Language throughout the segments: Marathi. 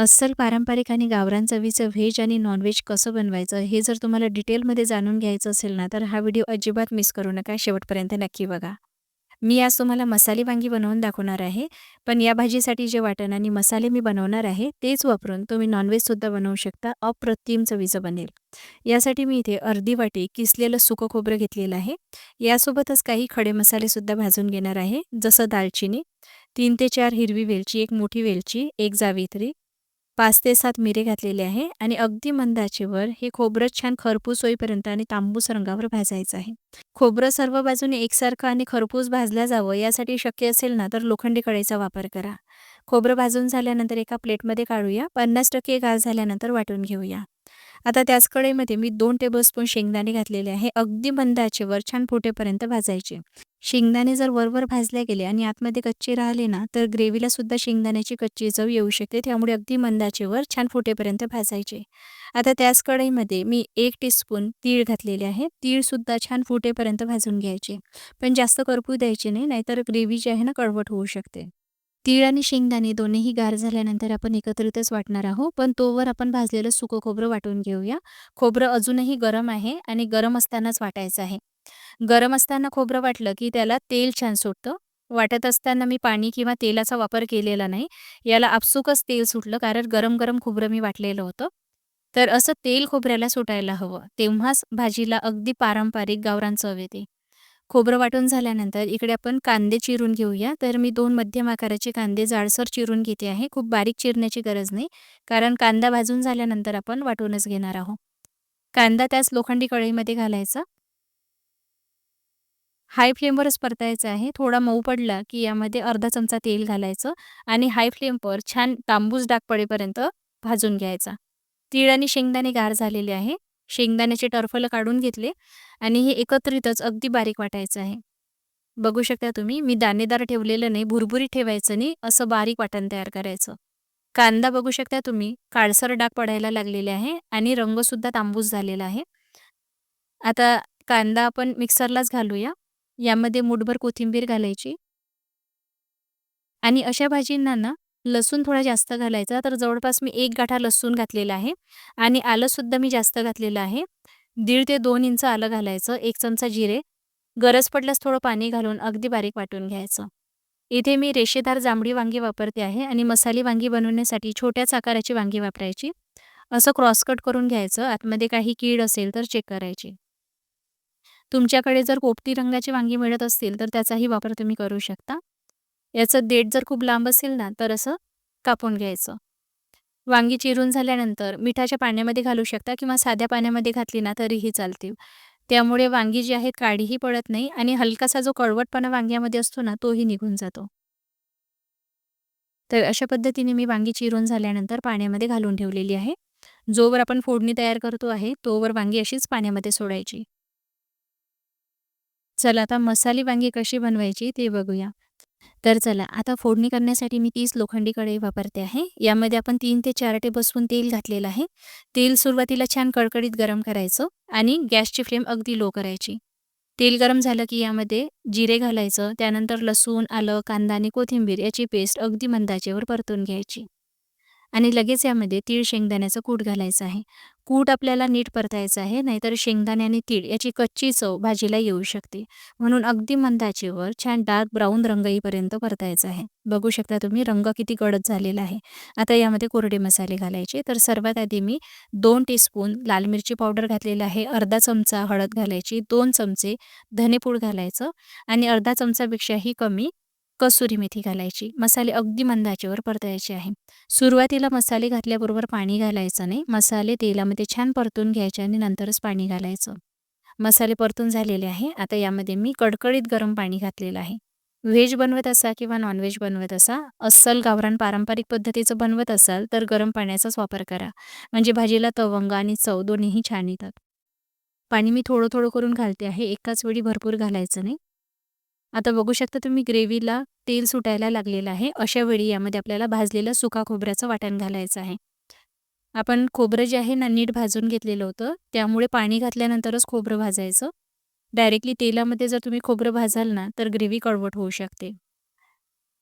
अस्सल पारंपरिक आणि गावरान चवीचं व्हेज आणि नॉनव्हेज कसं बनवायचं, हे जर तुम्हाला डिटेलमध्ये जाणून घ्यायचं असेल ना, तर हा व्हिडिओ अजिबात मिस करू नका. शेवटपर्यंत नक्की बघा. मी आज तुम्हाला मसाले वांगी बनवून दाखवणार आहे. पण या भाजीसाठी जे वाटण आणि मसाले मी बनवणार आहे, तेच वापरून तुम्ही नॉनव्हेजसुद्धा बनवू शकता. अप्रतिम चवीचं बनेल. यासाठी मी इथे अर्धी वाटी किसलेलं सुकं खोबरं घेतलेलं आहे. यासोबतच काही खडे मसालेसुद्धा भाजून घेणार आहे, जसं दालचिनी, तीन ते चार हिरवी वेलची, एक मोठी वेलची, एक जावित्री, पाच ते सात मिरे घातलेले आहे आणि अगदी मंदाचेवर हे खोबरं छान खरपूस होईपर्यंत आणि तांबूस रंगावर भाजायचं आहे. खोबरं सर्व बाजूने एकसारखं आणि खरपूस भाजलं जावं यासाठी शक्य असेल ना तर लोखंडी कढईचा वापर करा. खोबरं भाजून झाल्यानंतर एका प्लेटमध्ये काढूया. पन्नास टक्के गाळ झाल्यानंतर वाटून घेऊया. आता त्याच कढईमध्ये मी दोन टेबलस्पून शेंगदाणे घातलेले आहे. अगदी मंद आचेवर छान फुटेपर्यंत भाजायचे. शेंगदाणे जर वरवर भाजले गेले आणि आतमध्ये कच्चे राहिले ना तर ग्रेव्हीला सुद्धा शेंगदाण्याची कच्ची चव येऊ शकते. त्यामुळे अगदी मंदाचेवर छान फुटेपर्यंत भाजायचे. आता त्याच कढईमध्ये मी एक टीस्पून तीळ घातलेले आहे. तीळसुद्धा छान फुटेपर्यंत भाजून घ्यायचे. पण जास्त करपू द्यायचे नाही, नाहीतर ग्रेव्ही जी आहे ना कडवट होऊ शकते. तीळ आणि शेंगदाणे दोन्हीही गार झाल्यानंतर आपण एकत्रितच वाटणार आहोत. पण तोवर आपण भाजलेलं सुकं खोबरं वाटून घेऊया. खोबरं अजूनही गरम आहे आणि गरम असतानाच वाटायचं आहे. गरम असताना खोबरं वाटलं की त्याला तेल छान सुटतं. वाटत असताना मी पाणी किंवा तेलाचा वापर केलेला नाही. याला आपसुकच तेल सुटलं कारण गरम-गरम खोबरं मी वाटलेलं होतं. तर असं तेल खोबऱ्याला सुटायला हवं. तेव्हाच भाजीला अगदी पारंपरिक गावरान चव येते. खोबरं वाटून झाल्यानंतर इकडे आपण कांदे चिरून घेऊया. तर मी दोन मध्यम आकाराचे कांदे जाडसर चिरून घेते आहे. खूप बारीक चिरण्याची गरज नाही. कारण कांदा भाजून झाल्यानंतर आपण वाटूनच घेणार आहोत. कांदा त्याच लोखंडी कढईमध्ये घालायचा. हाय फ्लेमवरच परतायचं आहे. थोडा मऊ पडला की यामध्ये अर्धा चमचा तेल घालायचं आणि हाय फ्लेमवर छान तांबूस डाग पडेपर्यंत भाजून घ्यायचा. तीळ आणि शेंगदाणे गार झालेले आहे. शेंगदाण्याचे टरफलं काढून घेतले आणि हे एकत्रितच अगदी बारीक वाटायचं आहे. बघू शकता तुम्ही मी दाणेदार ठेवलेलं नाही, भुरभुरी ठेवायचं नाही, असं बारीक वाटण तयार करायचं. कांदा बघू शकता तुम्ही काळसर डाग पडायला लागलेले आहे आणि रंगसुद्धा तांबूस झालेला आहे. आता कांदा आपण मिक्सरलाच घालूया. यामध्ये मूठभर कोथिंबीर घालायची. आणि अशा भाजींना ना लसूण थोडा जास्त घालायचा. तर जवळपास मी एक गाठा लसूण घातलेला आहे आणि आलंसुद्धा मी जास्त घातलेलं आहे. दीड ते दोन इंच आलं घालायचं. एक चमचा जिरे. गरज पडल्यास थोडं पाणी घालून अगदी बारीक वाटून घ्यायचं. इथे मी रेषेदार जांभळी वांगी वापरते आहे आणि मसाली वांगी बनवण्यासाठी छोट्याच आकाराची वांगी वापरायची. असं क्रॉस कट करून घ्यायचं. आतमध्ये काही कीड असेल तर चेक करायची. तुमच्याकडे जर पोपटी रंगाची वांगी मिळत असतील तर त्याचाही वापर तुम्ही करू शकता. याचं देठ जर खूप लांब असेल ना तर असं कापून घ्यायचं. वांगी चिरून झाल्यानंतर मिठाच्या पाण्यामध्ये घालू शकता किंवा साध्या पाण्यामध्ये घातली ना तरीही चालतील. त्यामुळे वांगी जी आहेत काळीही पडत नाही आणि हलकासा जो कडवटपणा वांग्यामध्ये असतो ना तोही निघून जातो. तर अशा पद्धतीने मी वांगी चिरून झाल्यानंतर पाण्यामध्ये घालून ठेवलेली आहे. जोवर आपण फोडणी तयार करतो आहे तोवर वांगी अशीच पाण्यामध्ये सोडायची. चला आता मसाली वांगी कशी बनवायची ते बघूया. तर चला आता फोडणी करण्यासाठी मी तीस लोखंडी कढई वापरते आहे. यामध्ये आपण तीन ते चार टेबलस्पून तेल घातलेलं आहे. तेल सुरुवातीला छान कडकडीत गरम करायचं आणि गॅसची फ्लेम अगदी लो करायची. तेल गरम झालं की यामध्ये जिरे घालायचं. त्यानंतर लसूण, आलं, कांदा आणि कोथिंबीर याची पेस्ट अगदी मंदाचेवर परतून घ्यायची. आणि लगेच यामध्ये तीळ शेंगदाण्याचं कूट घालायचं आहे. कूट आपल्याला नीट परतायचं आहे, नाहीतर शेंगदाणे आणि तीळ याची कच्ची चव भाजीला येऊ शकते. म्हणून अगदी मंदाचीवर छान डार्क ब्राऊन रंग येईपर्यंत परतायचं आहे. बघू शकता तुम्ही रंग किती गडद झालेला आहे. आता यामध्ये कोरडे मसाले घालायचे. तर सर्वात आधी मी दोन टीस्पून लाल मिरची पावडर घातलेला आहे. अर्धा चमचा हळद घालायची. दोन चमचे धनेपूड घालायचं आणि अर्धा चमचापेक्षाही कमी कसुरी मेथी घालायची. मसाले अगदी मंद आचेवर परतायचे आहे. सुरुवातीला मसाले घातल्याबरोबर पाणी घालायचं नाही. मसाले तेलामध्ये छान परतून घ्यायचे आणि नंतरच पाणी घालायचं. मसाले परतून झालेले आहे. आता यामध्ये मी कडकडीत गरम पाणी घातलेलं आहे. व्हेज बनवत असा किंवा नॉनव्हेज बनवत असा, अस्सल गावरान पारंपरिक पद्धतीचं बनवत असाल तर गरम पाण्याचाच वापर करा. म्हणजे भाजीला तवंग आणि चव दोन्हीही छान येतात. पाणी मी थोडं-थोडं करून घालते आहे. एकाच वेळी भरपूर घालायचं नाही. आता बघू शकता तुम्ही ग्रेव्हीला तेल सुटायला लागलेलं आहे. अशा वेळी यामध्ये आपल्याला भाजलेलं सुका खोबऱ्याचं वाटण घालायचं आहे. आपण खोबरं जे आहे ना नीट भाजून घेतलेलं होतं. त्यामुळे पाणी घातल्यानंतरच खोबरं भाजायचं. डायरेक्टली तेलामध्ये जर तुम्ही खोबरं भाजाल ना तर ग्रेव्ही कडवट होऊ शकते.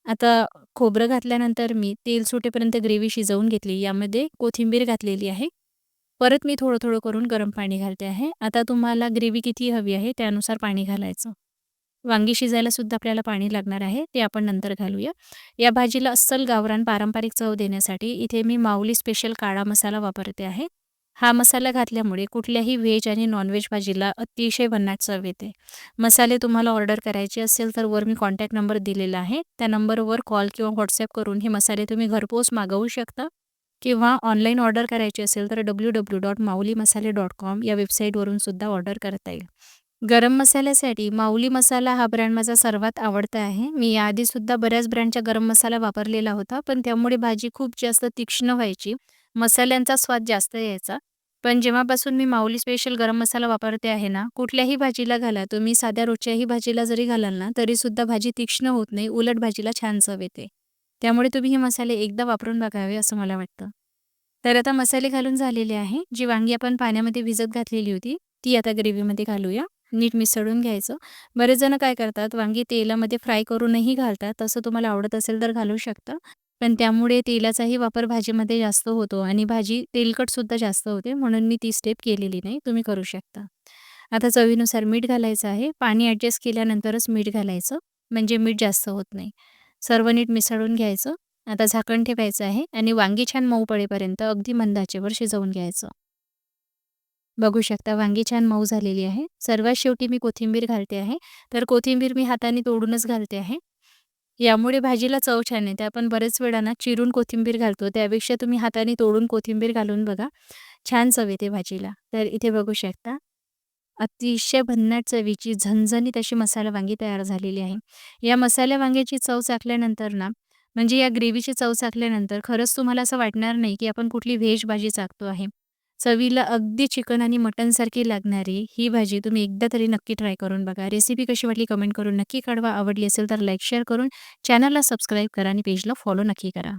आता खोबरं घातल्यानंतर मी तेल सुटेपर्यंत ग्रेव्ही शिजवून घेतली यामध्ये कोथिंबीर घातलेली आहे परत मी थोडं थोडं करून गरम पाणी घालते आहे आता तुम्हाला ग्रेव्ही किती हवी आहे त्यानुसार पाणी घालायचं वांगी शिजायला सुद्धा आपल्याला पाणी लागणार आहे ते आपण नंतर घालूया. या भाजीला अस्सल गावरान पारंपरिक चव देण्यासाठी इथे मी माऊली स्पेशल काळा मसाला वापरते आहे. हा मसाला घातल्यामुळे कुठल्याही व्हेज आणि नॉनव्हेज भाजीला अतिशय भन्नाट चव येते. मसाले तुम्हाला ऑर्डर करायचे असेल तर वर मी कॉन्टॅक्ट नंबर दिलेला आहे. त्या नंबरवर कॉल किंवा व्हॉट्सॲप करून हे मसाले तुम्ही घरपोच मागवू शकता किंवा ऑनलाईन ऑर्डर करायची असेल तर डब्ल्यू डब्ल्यू डॉट माऊली मसाले डॉट कॉम या वेबसाईटवरून सुद्धा ऑर्डर करता येईल. गरम मसाल्यासाठी माऊली मसाला हा ब्रँड माझा सर्वात आवडता आहे. मी याआधीसुद्धा बऱ्याच ब्रँडचा गरम मसाला वापरलेला होता पण त्यामुळे भाजी खूप जास्त तीक्ष्ण व्हायची मसाल्यांचा स्वाद जास्त यायचा. पण जेव्हापासून मी माऊली स्पेशल गरम मसाला वापरते आहे ना कुठल्याही भाजीला घाला तुम्ही साध्या रोजच्याही भाजीला जरी घालाल ना तरीसुद्धा भाजी तीक्ष्ण होत नाही उलट भाजीला छान चव येते. त्यामुळे तुम्ही हे मसाले एकदा वापरून बघावे असं मला वाटतं. तर आता मसाले घालून झालेले आहे जी वांगी आपण पाण्यामध्ये भिजत घातलेली होती ती आता ग्रेव्हीमध्ये घालूया. नीट मिसळून घ्यायचं. बरेच जण काय करतात वांगी तेलामध्ये फ्राय करूनही घालतात. तसं तुम्हाला आवडत असेल तर घालू शकता. पण त्यामुळे तेलाचाही वापर भाजीमध्ये जास्त होतो आणि भाजी तेलकटसुद्धा जास्त होते म्हणून मी ती स्टेप केलेली नाही. तुम्ही करू शकता. आता चवीनुसार मीठ घालायचं आहे. पाणी ॲडजस्ट केल्यानंतरच मीठ घालायचं. म्हणजे मीठ जास्त होत नाही. सर्व नीट मिसळून घ्यायचं. आता झाकण ठेवायचं आहे आणि वांगी छान मऊ पडेपर्यंत अगदी मंदाचेवर शिजवून घ्यायचं. बघू शकता वांगी छान मऊ झालेली आहे. सर्वात शेवटी मी कोथिंबीर घालते आहे. तर कोथिंबीर मी हाताने तोडूनच घालते आहे. यामुळे भाजीला चव छान येते. आपण बरेच वेळा ना चिरून कोथिंबीर घालतो. त्यापेक्षा तुम्ही हाताने तोडून कोथिंबीर घालून बघा. छान चव येते भाजीला. तर इथे बघू शकता. अतिशय भन्नाट चवीची झणझणीत अशी मसाला वांगी तयार झालेली आहे. या मसाल्या वांग्याची चव चाखल्यानंतर ना म्हणजे या ग्रेव्हीची चव चाकल्यानंतर खरंच तुम्हाला असं वाटणार नाही की आपण कुठली व्हेज भाजी चाकतो आहे. चवीला अगदी चिकन आणि मटनसारखी लागणारी ही भाजी तुम्ही एकदा तरी नक्की ट्राय करून बघा. रेसिपी कशी वाटली कमेंट करून नक्की कळवा आवडली असेल तर लाईक शेअर करून चॅनलला सबस्क्राईब करा आणि पेजला फॉलो नक्की करा.